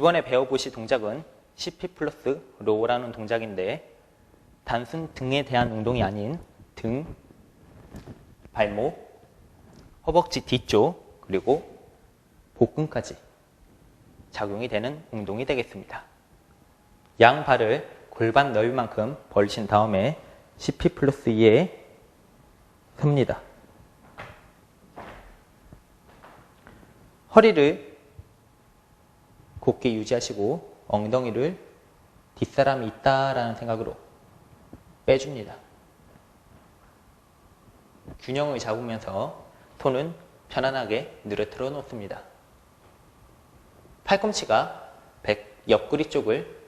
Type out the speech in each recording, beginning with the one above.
이번에 배워보실 동작은 CP 플러스 로우라는 동작인데 단순 등에 대한 운동이 아닌 등, 발목, 허벅지 뒤쪽 그리고 복근까지 작용이 되는 운동이 되겠습니다. 양 발을 골반 넓이만큼 벌리신 다음에 CP 플러스 2에 섭니다. 허리를 곧게 유지하시고 엉덩이를 뒷사람이 있다라는 생각으로 빼줍니다. 균형을 잡으면서 손은 편안하게 늘어뜨려 놓습니다. 팔꿈치가 백 옆구리 쪽을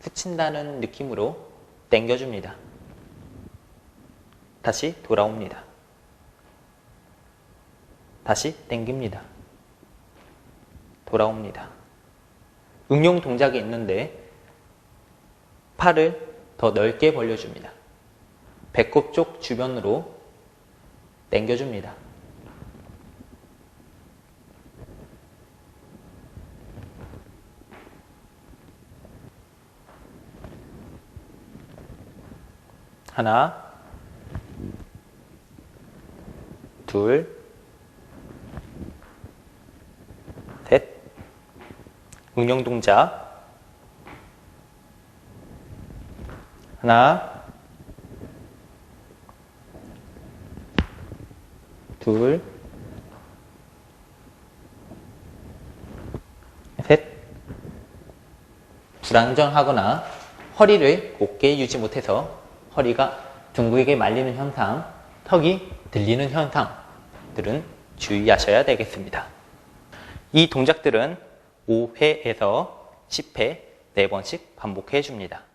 스친다는 느낌으로 당겨줍니다. 다시 돌아옵니다. 다시 당깁니다. 돌아옵니다. 응용 동작이 있는데 팔을 더 넓게 벌려줍니다. 배꼽 쪽 주변으로 당겨줍니다. 하나, 둘, 셋. 응용 동작. 하나, 둘, 셋. 불안정하거나 허리를 곧게 유지 못해서 허리가 둥글게 말리는 현상, 턱이 들리는 현상들은 주의하셔야 되겠습니다. 이 동작들은 5회에서 10회 4번씩 반복해 줍니다.